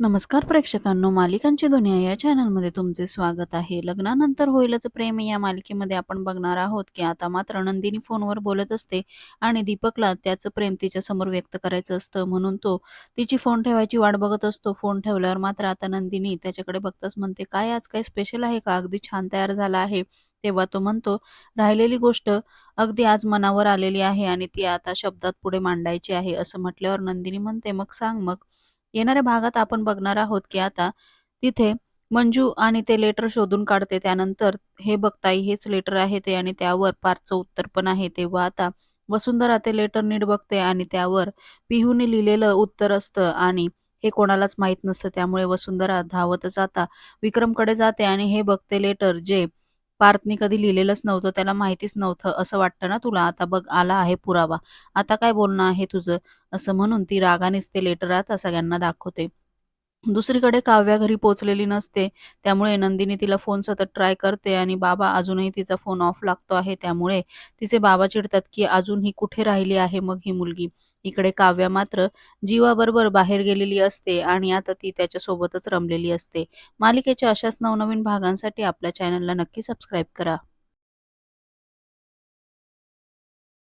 नमस्कार प्रेक्षकांनो मालिकांची दुनिया या चॅनलमध्ये तुमचे स्वागत आहे. लग्नानंतर होईलच प्रेम या मालिकेमध्ये आपण बघणार आहोत की आता मात्र नंदिनी फोनवर बोलत असते आणि दीपकला त्याचं प्रेम तिच्या समोर व्यक्त करायचं असतं म्हणून तो तिची फोन ठेवायची वाट बघत असतो. फोन ठेवल्यावर मात्र आता नंदिनी त्याच्याकडे बघताच म्हणते काय आज काय स्पेशल आहे का? अगदी छान तयार झाला आहे. तेव्हा तो म्हणतो राहिलेली गोष्ट अगदी आज मनावर आलेली आहे आणि ती आता शब्दात पुढे मांडायची आहे. असं म्हटल्यावर नंदिनी म्हणते मग सांग मग. येणाऱ्या भागात आपण बघणार आहोत की आता तिथे मंजू आणि ते लेटर शोधून काढते. त्यानंतर हे बघताई हेच लेटर आहे ते आणि त्यावर पारचं उत्तर पण आहे. तेव्हा आता वसुंधरा ते लेटर नीट बघते आणि त्यावर पिहूने लिहिलेलं उत्तर असतं आणि हे कोणालाच माहीत नसतं. त्यामुळे वसुंधरा धावतच आता विक्रमकडे जाते आणि हे बघते लेटर जे पार्थने कधी लिहिलेलंच नव्हतं त्याला माहितीच नव्हतं असं वाटतं ना तुला? आता बघ आला आहे पुरावा. आता काय बोलणं आहे तुझं? असं म्हणून ती रागानेच ते लेटर आता सगळ्यांना दाखवते. दुसरीकडे काव्या घरी पोचलेली नसते त्यामुळे नंदिनी तिला फोन सतत ट्राय करते आणि बाबा अजूनही तिचा फोन ऑफ लागतो आहे. त्यामुळे तिचे बाबा चिडतात की अजून ही कुठे राहिली आहे मग ही मुलगी? इकडे काव्या मात्र जीवाबरोबर बाहेर गेलेली असते आणि आता ती त्याच्यासोबतच रमलेली असते. मालिकेच्या अशाच नवनवीन भागांसाठी आपल्या चॅनलला नक्की सबस्क्राईब करा.